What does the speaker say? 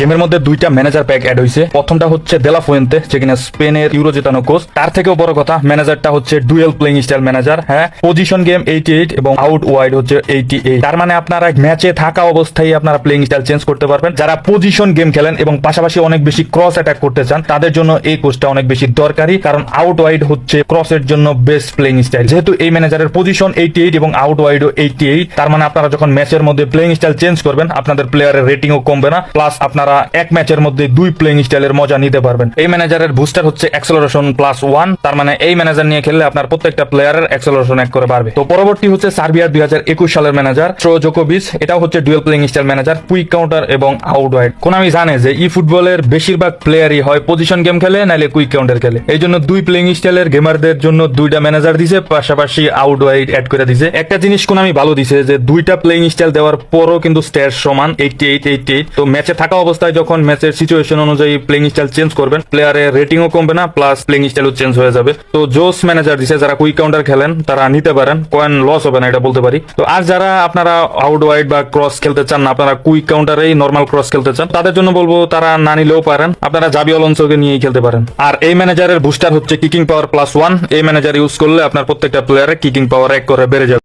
গেমের মধ্যে দুইটা ম্যানেজার প্যাক অ্যাড হয়েছে প্রথমটা হচ্ছে দেলা ফুয়েন্তে যে কিনা স্পেনের ইউরো জেতানো কোচ তার থেকেও বড় কথা ম্যানেজারটা হচ্ছে ডুয়েল প্লেইং স্টাইল ম্যানেজার হ্যাঁ? পজিশন গেম এইটি এইট এবং আউট ওয়াইড হচ্ছে এইটি এইট তার মানে আপনারা ম্যাচে থাকা অবস্থায় আপনারা প্লেইং স্টাইল চেঞ্জ করতে পারবেন। যারা পজিশন গেম খেলেন এবং পাশাপাশি অনেক বেশি ক্রস অ্যাটাক করতে চান, তাদের জন্য এই কোচটা অনেক বেশি দরকারি, কারণ আউট ওয়াইড হচ্ছে ক্রসের জন্য বেস্ট প্লেইং স্টাইল যেহেতু এই ম্যানেজারের পজিশন এইটি এইট এবং আউট ওয়াইডও এইটি এইট তার মানে আপনারা যখন ম্যাচের মধ্যে প্লেইং স্টাইল চেঞ্জ করবেন, আপনাদের প্লেয়ারের রেটিংও কমবে না। প্লাস আপনারা এক ম্যাচের মধ্যে দুই প্লেইং স্টাইলের মজা নিতে পারবেন। এই ম্যানেজারের বুস্টার হচ্ছে অ্যাক্সেলারেশন প্লাস ওয়ান তার মানে এই ম্যানেজার নিয়ে খেললে আপনার প্রত্যেকটা প্লেয়ারের অ্যাক্সেলারেশন এক করে বাড়বে। তো পরবর্তী হচ্ছে সার্বিয়ার দুই হাজার একুশ সালের ম্যানেজার ট্রো এটাও হচ্ছে dual playing style manager quick counter এবং আউট ওয়াইড কোনামি জানে যে ই ফুটবলের বেশিরভাগ প্লেয়ারই হয় পজিশন গেম খেলে নাহলে কুইক কাউন্টার খেলে। এই জন্য দুই প্লেইং স্টাইলের গেমারদের জন্য দুইটা ম্যানেজার দিছে, পাশাপাশি আউট ওয়াইড অ্যাড করে দিছে। একটা জিনিস কোনামি ভালো দিছে যে দুইটা প্লেইং স্টাইল দেওয়ার পরও কিন্তু স্ট্যাট সমান এইটি এইট এইটি এইট তো ম্যাচে থাকা অবস্থায় যখন ম্যাচের সিচুয়েশন অনুযায়ী প্লেইং স্টাইল চেঞ্জ করবেন প্লেয়ারের রেটিংও কমবে না প্লাস প্লেইং স্টাইলও চেঞ্জ হয়ে যাবে। তো জোস ম্যানেজার দিছে, যারা কুইক কাউন্টার খেলেন, তারা নিতে পারেন কয়েন লস হবে না, এটা বলতে পারি। তো আর যারা আপনারা আউট ওয়াইড বা ক্রস খেলতে চান না, আপনারা কুইক কাউন্টারেই নর্মাল ক্রস খেলতে চান, তাদের জন্য বলব, তারা না নিলেও পারেন, আপনারা জাবি অলন্সোকে নিয়েই খেলতে পারেন। আর এই ম্যানেজারের বুস্টার হচ্ছে কিকিং পাওয়ার প্লাস ওয়ান এই ম্যানেজার ইউজ করলে আপনার প্রত্যেকটা প্লেয়ারের কিকিং পাওয়ার এক করে বেড়ে যাবে।